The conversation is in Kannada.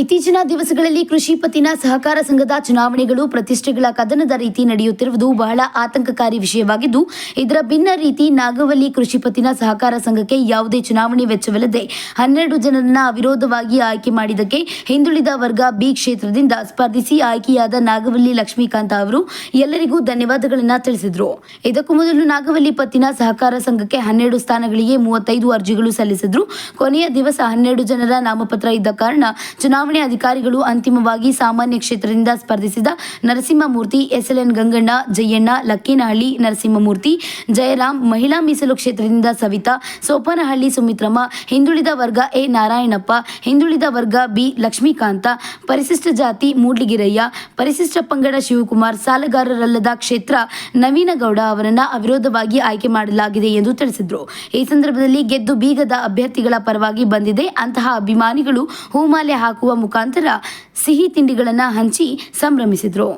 ಇತ್ತೀಚಿನ ದಿವಸಗಳಲ್ಲಿ ಕೃಷಿ ಪತ್ತಿನ ಸಹಕಾರ ಸಂಘದ ಚುನಾವಣೆಗಳು, ಪ್ರತಿಷ್ಠೆಗಳ ಕದನದ ರೀತಿ ನಡೆಯುತ್ತಿರುವುದು ಬಹಳ ಆತಂಕಕಾರಿ ವಿಷಯವಾಗಿದ್ದು, ಇದರ ಭಿನ್ನ ರೀತಿ ನಾಗವಲ್ಲಿ ಕೃಷಿ ಪತ್ತಿನ ಸಹಕಾರ ಸಂಘಕ್ಕೆ ಯಾವುದೇ ಚುನಾವಣೆ ವೆಚ್ಚವಿಲ್ಲದೆ ಹನ್ನೆರಡು ಜನರನ್ನ ಅವಿರೋಧವಾಗಿ ಆಯ್ಕೆ ಮಾಡಿದ್ದಕ್ಕೆ ಹಿಂದುಳಿದ ವರ್ಗ ಬಿ ಕ್ಷೇತ್ರದಿಂದ ಸ್ಪರ್ಧಿಸಿ ಆಯ್ಕೆಯಾದ ನಾಗವಲ್ಲಿ ಲಕ್ಷ್ಮೀಕಾಂತ ಅವರು ಎಲ್ಲರಿಗೂ ಧನ್ಯವಾದಗಳನ್ನು ತಿಳಿಸಿದರು. ಇದಕ್ಕೂ ಮೊದಲು ನಾಗವಲ್ಲಿ ಪತ್ತಿನ ಸಹಕಾರ ಸಂಘಕ್ಕೆ ಹನ್ನೆರಡು ಸ್ಥಾನಗಳಿಗೆ ಮೂವತ್ತೈದು ಅರ್ಜಿಗಳು ಸಲ್ಲಿಸಿದ್ರು. ಕೊನೆಯ ದಿವಸ ಹನ್ನೆರಡು ಜನರ ನಾಮಪತ್ರ ಇದ್ದ ಕಾರಣ ಚುನಾವಣೆ ಅಧಿಕಾರಿಗಳು ಅಂತಿಮವಾಗಿ ಸಾಮಾನ್ಯ ಕ್ಷೇತ್ರದಿಂದ ಸ್ಪರ್ಧಿಸಿದ ನರಸಿಂಹಮೂರ್ತಿ, ಎಸ್ಎಲ್ಎನ್ ಗಂಗಣ್ಣ, ಜಯಣ್ಣ, ಲಕ್ಕೇನಹಳ್ಳಿ ನರಸಿಂಹಮೂರ್ತಿ ಜಯರಾಮ್ ಮಹಿಳಾ ಮೀಸಲು ಕ್ಷೇತ್ರದಿಂದ ಸವಿತಾ, ಸೋಪನಹಳ್ಳಿ ಸುಮಿತ್ರಮ್ಮ, ಹಿಂದುಳಿದ ವರ್ಗ ಎ ನಾರಾಯಣಪ್ಪ, ಹಿಂದುಳಿದ ವರ್ಗ ಬಿ ಲಕ್ಷ್ಮೀಕಾಂತ, ಪರಿಶಿಷ್ಟ ಜಾತಿ ಮೂಡ್ಲಿಗಿರಯ್ಯ, ಪರಿಶಿಷ್ಟ ಪಂಗಡ ಶಿವಕುಮಾರ್, ಸಾಲಗಾರರಲ್ಲದ ಕ್ಷೇತ್ರ ನವೀನಗೌಡ ಅವರನ್ನ ಅವಿರೋಧವಾಗಿ ಆಯ್ಕೆ ಮಾಡಲಾಗಿದೆ ಎಂದು ತಿಳಿಸಿದರು. ಈ ಸಂದರ್ಭದಲ್ಲಿ ಗೆದ್ದು ಬೀಗದ ಅಭ್ಯರ್ಥಿಗಳ ಪರವಾಗಿ ಬಂದಿದೆ. ಅಂತಹ ಅಭಿಮಾನಿಗಳು ಹೂಮಾಲೆ ಹಾಕುವ ಮುಖಾಂತರ ಸಿಹಿ ತಿಂಡಿಗಳನ್ನು ಹಂಚಿ ಸಂಭ್ರಮಿಸಿದರು.